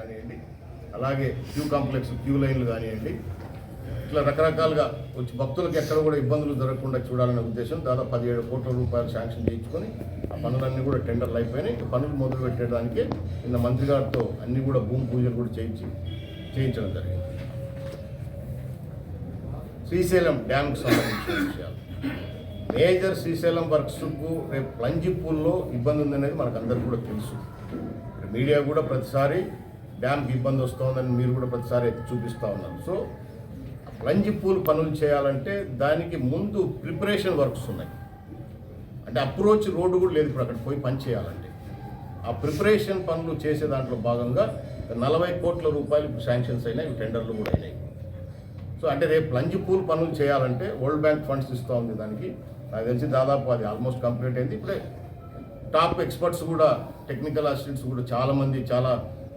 కానివ్వండి అలాగే queue complex queue లైన్లు కానివ్వండి ఇట్లా రకరకాలుగా వచ్చి భక్తులకు ఎక్కడ కూడా ఇబ్బందులు జరగకుండా చూడాలనే ఉద్దేశం దాదాపు పదిహేడు కోట్ల రూపాయలు శాంక్షన్ చేయించుకొని ఆ పనులన్నీ కూడా టెండర్లు అయిపోయినాయి. పనులు మొదలు పెట్టడానికి నిన్న మంత్రి గారితో అన్ని కూడా భూమి పూజలు కూడా చేయించి చేయించడం జరిగింది. శ్రీశైలం డ్యామ్కి సంబంధించిన విషయాలు. మేజర్ శ్రీశైలం వర్క్స్కు రేపు ప్లంజి పూల్లో ఇబ్బంది ఉందనేది మనకు అందరికీ కూడా తెలుసు. మీడియా కూడా ప్రతిసారి డ్యామ్కి ఇబ్బంది వస్తుందని మీరు కూడా ప్రతిసారి చూపిస్తూ ఉన్నారు. సో ప్లంజి పూల్ పనులు చేయాలంటే దానికి ముందు ప్రిపరేషన్ వర్క్స్ ఉన్నాయి. అంటే అప్రోచ్ రోడ్డు కూడా లేదు ఇప్పుడు అక్కడ పోయి పని చేయాలంటే. ఆ ప్రిపరేషన్ పనులు చేసే దాంట్లో భాగంగా నలభై కోట్ల రూపాయలు ఇప్పుడు శాంక్షన్స్ అయినాయి టెండర్లు కూడా అయినాయి. సో అంటే రేపు లంచ్ పూల్ పనులు చేయాలంటే వరల్డ్ బ్యాంక్ ఫండ్స్ ఇస్తూ ఉంది దానికి. నాకు తెలిసి దాదాపు అది ఆల్మోస్ట్ కంప్లీట్ అయింది. ఇప్పుడే టాప్ ఎక్స్పర్ట్స్ కూడా టెక్నికల్ అసిస్టెంట్స్ కూడా చాలామంది చాలా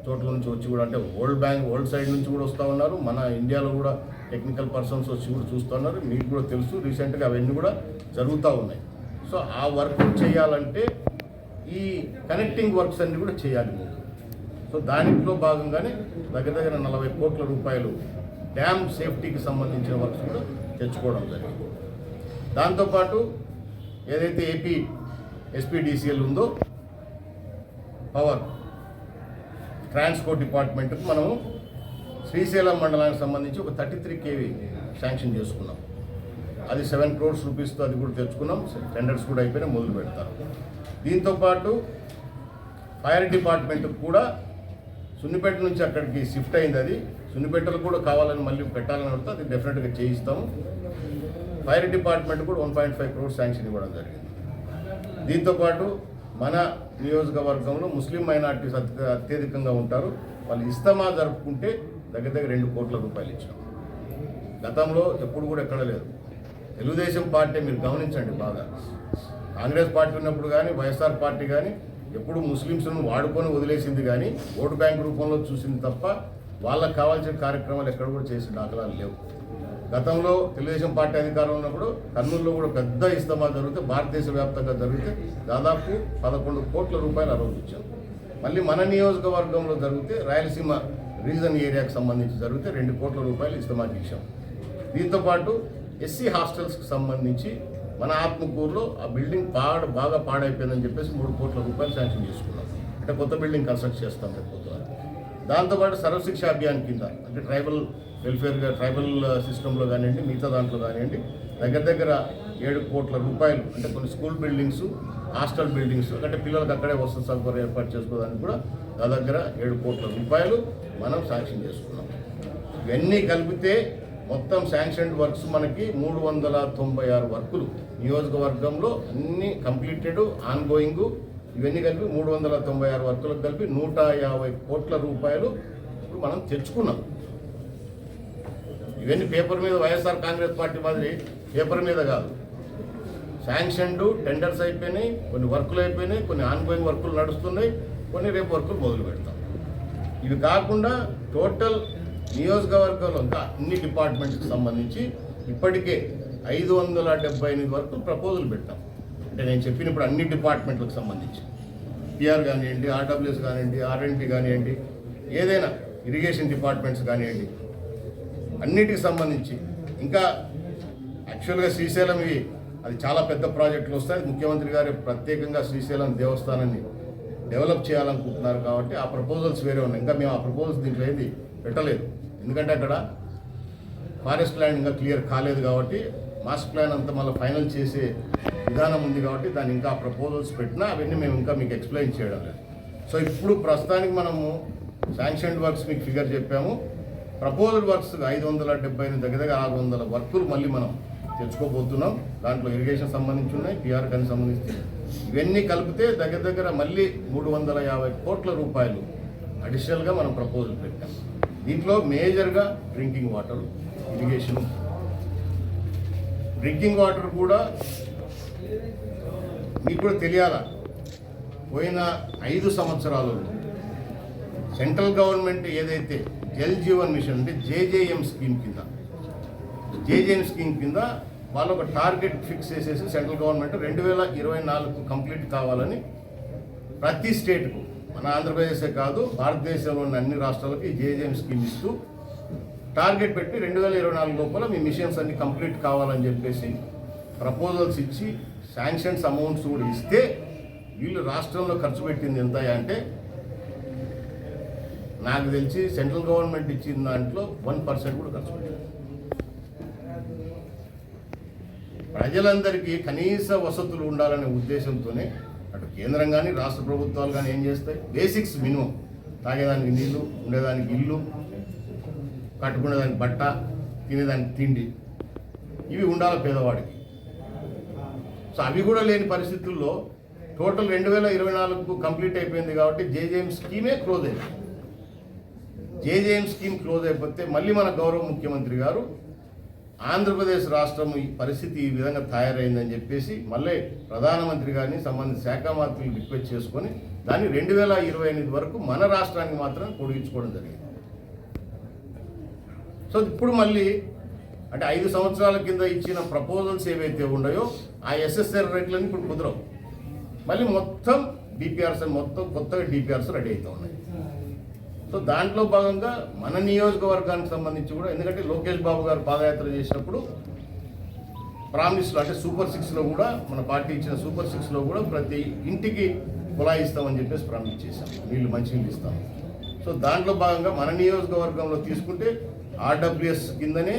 చోట్ల నుంచి వచ్చి కూడా అంటే వరల్డ్ బ్యాంక్ వరల్డ్ సైడ్ నుంచి కూడా వస్తూ ఉన్నారు. మన ఇండియాలో కూడా టెక్నికల్ పర్సన్స్ వచ్చి కూడా చూస్తూ ఉన్నారు. మీకు కూడా తెలుసు రీసెంట్గా అవన్నీ కూడా జరుగుతూ ఉన్నాయి. సో ఆ వర్క్ చేయాలంటే ఈ కనెక్టింగ్ వర్క్స్ అన్ని కూడా చేయాలి ముందు. సో దానిలో భాగంగానే దగ్గర దగ్గర నలభై కోట్ల రూపాయలు డ్యామ్ సేఫ్టీకి సంబంధించిన వర్క్స్ కూడా తెచ్చుకోవడం జరిగింది. దాంతోపాటు ఏదైతే ఏపీ ఎస్పీడీసీఎల్ ఉందో పవర్ ట్రాన్స్పోర్ట్ డిపార్ట్మెంట్కి మనము శ్రీశైలం మండలానికి సంబంధించి ఒక థర్టీ త్రీ కేవీ శాంక్షన్ చేసుకున్నాం. అది సెవెన్ క్రోర్స్ రూపీస్తో అది కూడా తెచ్చుకున్నాం. టెండర్స్ కూడా అయిపోయినా మొదలు పెడతారు. దీంతోపాటు ఫైర్ డిపార్ట్మెంట్కి కూడా సున్నిపేట నుంచి అక్కడికి షిఫ్ట్ అయింది అది. సున్నిపేటలు కూడా కావాలని మళ్ళీ పెట్టాలని అడిగితే అది డెఫినెట్గా చేయిస్తాము ఫైర్ డిపార్ట్మెంట్ కూడా one point five crores sanction ఇవ్వడం జరిగింది. దీంతోపాటు మన నియోజకవర్గంలో ముస్లిం మైనార్టీస్ అత్య అత్యధికంగా ఉంటారు. వాళ్ళు ఇస్తమా జరుపుకుంటే దగ్గర దగ్గర రెండు కోట్ల రూపాయలు ఇచ్చాం గతంలో ఎప్పుడు కూడా ఎక్కడ లేదు. తెలుగుదేశం పార్టీ మీరు గమనించండి బాగా. కాంగ్రెస్ పార్టీ ఉన్నప్పుడు కానీ వైఎస్ఆర్ పార్టీ కానీ ఎప్పుడు ముస్లింస్ను వాడుకొని వదిలేసింది కానీ ఓటు బ్యాంక్ రూపంలో చూసింది తప్ప వాళ్ళకి కావాల్సిన కార్యక్రమాలు ఎక్కడ కూడా చేసిన దాఖలాలు లేవు. గతంలో తెలుగుదేశం పార్టీ అధికారంలో ఉన్నప్పుడు కర్నూలులో కూడా పెద్ద ఇస్తమా జరిగితే భారతదేశ వ్యాప్తంగా జరిగితే దాదాపు పదకొండు కోట్ల రూపాయలు ఆ రోజు ఇచ్చాం. మళ్ళీ మన నియోజకవర్గంలో జరిగితే రాయలసీమ రీజన్ ఏరియాకు సంబంధించి జరిగితే రెండు కోట్ల రూపాయలు ఇస్తమాకి ఇచ్చాం. దీంతోపాటు ఎస్సీ హాస్టల్స్కి సంబంధించి మన ఆత్మకూరులో ఆ బిల్డింగ్ పాడ బాగా పాడైపోయిందని చెప్పేసి మూడు కోట్ల రూపాయలు శాంక్షన్ చేసుకున్నాం. అంటే కొత్త బిల్డింగ్ కన్స్ట్రక్ట్ చేస్తాం రేపు పొద్దున. దాంతోపాటు సర్వశిక్ష అభియాన్ కింద అంటే ట్రైబల్ వెల్ఫేర్గా ట్రైబల్ సిస్టంలో కానివ్వండి మిగతా దాంట్లో కానివ్వండి దగ్గర దగ్గర ఏడు కోట్ల రూపాయలు అంటే కొన్ని స్కూల్ బిల్డింగ్స్ హాస్టల్ బిల్డింగ్స్ అంటే పిల్లలకు అక్కడే వసతి సౌకర్యం ఏర్పాటు చేసుకోవడానికి కూడా నా దగ్గర ఏడు కోట్ల రూపాయలు మనం శాంక్షన్ చేసుకున్నాం. ఇవన్నీ కలిపితే మొత్తం శాంక్షన్ వర్క్స్ మనకి మూడు వందల తొంభై ఆరు వర్కులు. నియోజకవర్గంలో అన్నీ కంప్లీటెడ్ ఆన్గోయింగు ఇవన్నీ కలిపి మూడు వందల తొంభై ఆరు వర్కులకు కలిపి నూట యాభై కోట్ల రూపాయలు ఇప్పుడు మనం తెచ్చుకున్నాం. ఇవన్నీ పేపర్ మీద వైఎస్ఆర్ కాంగ్రెస్ పార్టీ మాదిరి పేపర్ మీద కాదు. శాంక్షన్డ్ టెండర్స్ అయిపోయినాయి కొన్ని వర్కులు అయిపోయినాయి కొన్ని ఆన్గోయింగ్ వర్కులు నడుస్తున్నాయి కొన్ని రేపు వర్కులు మొదలు పెడతాం. ఇవి కాకుండా టోటల్ నియోజకవర్గంలో అన్ని డిపార్ట్మెంట్కి సంబంధించి ఇప్పటికే ఐదు వందల డెబ్బై ఎనిమిది వరకు ప్రపోజల్ పెట్టాం. అంటే నేను చెప్పినప్పుడు అన్ని డిపార్ట్మెంట్లకు సంబంధించి. పిఆర్ కానివ్వండి ఆర్డబ్ల్యూఎస్ కానివ్వండి ఆర్ఎన్టీ కానివ్వండి ఏదైనా ఇరిగేషన్ డిపార్ట్మెంట్స్ కానివ్వండి అన్నిటికి సంబంధించి. ఇంకా యాక్చువల్గా శ్రీశైలం ఇవి అది చాలా పెద్ద ప్రాజెక్టులు వస్తాయి. ముఖ్యమంత్రి గారు ప్రత్యేకంగా శ్రీశైలం దేవస్థానాన్ని డెవలప్ చేయాలనుకుంటున్నారు కాబట్టి ఆ ప్రపోజల్స్ వేరే ఉన్నాయి. ఇంకా మేము ఆ ప్రపోజల్స్ దీంట్లో ఏది పెట్టలేదు. ఎందుకంటే అక్కడ ఫారెస్ట్ ల్యాండ్ ఇంకా క్లియర్ కాలేదు కాబట్టి మాస్టర్ ప్లాన్ అంతా మళ్ళీ ఫైనల్ చేసే విధానం ఉంది కాబట్టి దాన్ని ఇంకా ప్రపోజల్స్ పెట్టినా అవన్నీ మేము ఇంకా మీకు ఎక్స్ప్లెయిన్ చేయడం లేదు. సో ఇప్పుడు ప్రస్తుతానికి మనము శాంక్షన్ వర్క్స్ మీకు ఫిగర్ చెప్పాము. ప్రపోజల్ వర్క్స్ ఐదు వందల డెబ్బై ఎనిమిది దగ్గర దగ్గర ఆరు వందల వర్కులు మళ్ళీ మనం తెచ్చుకోబోతున్నాం. దాంట్లో ఇరిగేషన్ సంబంధించి ఉన్నాయి పిఆర్ కానీ సంబంధించి ఇవన్నీ కలిపితే దగ్గర దగ్గర మళ్ళీ మూడు వందల యాభై కోట్ల రూపాయలు అడిషనల్గా మనం ప్రపోజల్ పెట్టాం. దీంట్లో మేజర్గా drinking water irrigation drinking water కూడా మీకు కూడా తెలియాలా? పోయిన ఐదు సంవత్సరాలు సెంట్రల్ గవర్నమెంట్ ఏదైతే జల్ జీవన్ మిషన్ అంటే జేజేఎం స్కీమ్ కింద జేజేఎం స్కీమ్ కింద వాళ్ళు ఒక టార్గెట్ ఫిక్స్ చేసేసి సెంట్రల్ గవర్నమెంట్ రెండు వేల ఇరవై నాలుగు కంప్లీట్ కావాలని ప్రతి స్టేట్కు మన ఆంధ్రప్రదేశే కాదు భారతదేశంలోని అన్ని రాష్ట్రాలకి జేజేఎం స్కీమ్ ఇస్తూ టార్గెట్ పెట్టి రెండు వేల ఇరవై నాలుగు లోపల మీ మిషన్స్ అన్ని కంప్లీట్ కావాలని చెప్పేసి ప్రపోజల్స్ ఇచ్చి శాంక్షన్స్ అమౌంట్స్ కూడా ఇస్తే వీళ్ళు రాష్ట్రంలో ఖర్చు పెట్టింది ఎంత అంటే నాకు తెలిసి సెంట్రల్ గవర్నమెంట్ ఇచ్చిన దాంట్లో వన్ పర్సెంట్ కూడా ఖర్చు పెట్టారు ప్రజలందరికీ కనీస వసతులు ఉండాలనే ఉద్దేశంతోనే అటు కేంద్రం కానీ రాష్ట్ర ప్రభుత్వాలు కానీ ఏం చేస్తాయి? Basics minimum. తాగేదానికి నీళ్ళు ఉండేదానికి ఇల్లు కట్టుకునేదానికి బట్ట తినేదానికి తిండి. ఇవి ఉండాలి పేదవాడికి. సో అవి కూడా లేని పరిస్థితుల్లో టోటల్ రెండు వేల ఇరవై నాలుగు కంప్లీట్ అయిపోయింది కాబట్టి జేజేఎం స్కీమే క్లోజ్ అయింది. జేజేఎం స్కీమ్ క్లోజ్ అయిపోతే మళ్ళీ మన గౌరవ ముఖ్యమంత్రి గారు ఆంధ్రప్రదేశ్ రాష్ట్రం ఈ పరిస్థితి ఈ విధంగా తయారైందని చెప్పేసి మళ్ళీ ప్రధానమంత్రి గారిని సంబంధిత శాఖ మంత్రులు రిక్వెస్ట్ చేసుకొని దాన్ని రెండు వేల ఇరవై ఎనిమిది వరకు మన రాష్ట్రానికి మాత్రం పొడిగించుకోవడం జరిగింది. సో ఇప్పుడు మళ్ళీ అంటే ఐదు సంవత్సరాల కింద ఇచ్చిన ప్రపోజల్స్ ఏవైతే ఉన్నాయో ఆ ఎస్ఎస్ఆర్ రేట్లన్నీ ఇప్పుడు కుదరవు. మళ్ళీ మొత్తం డిపిఆర్స్ మొత్తం కొత్తగా డిపిఆర్స్ రెడీ అవుతూ ఉన్నాయి. సో దాంట్లో భాగంగా మన నియోజకవర్గానికి సంబంధించి కూడా ఎందుకంటే లోకేష్ బాబు గారు పాదయాత్ర చేసినప్పుడు ప్రామిస్లో అంటే సూపర్ సిక్స్లో కూడా మన పార్టీ ఇచ్చిన సూపర్ సిక్స్లో కూడా ప్రతి ఇంటికి కులాయి ఇస్తామని చెప్పేసి ప్రామిస్ చేశాం. నీళ్ళు మంచినీళ్ళు ఇస్తాం. సో దాంట్లో భాగంగా మన నియోజకవర్గంలో తీసుకుంటే ఆర్డబ్ల్యూఎస్ కిందనే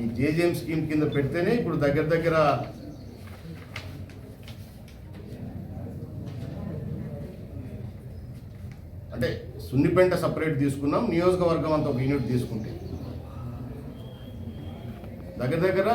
ఈ జేజేఎం స్కీమ్ కింద పెడితేనే ఇప్పుడు దగ్గర దగ్గర అంటే సున్నిపెంట సపరేట్ తీసుకున్నాం నియోజకవర్గం అంతా ఒక యూనిట్ తీసుకుంటే. దగ్గర దగ్గర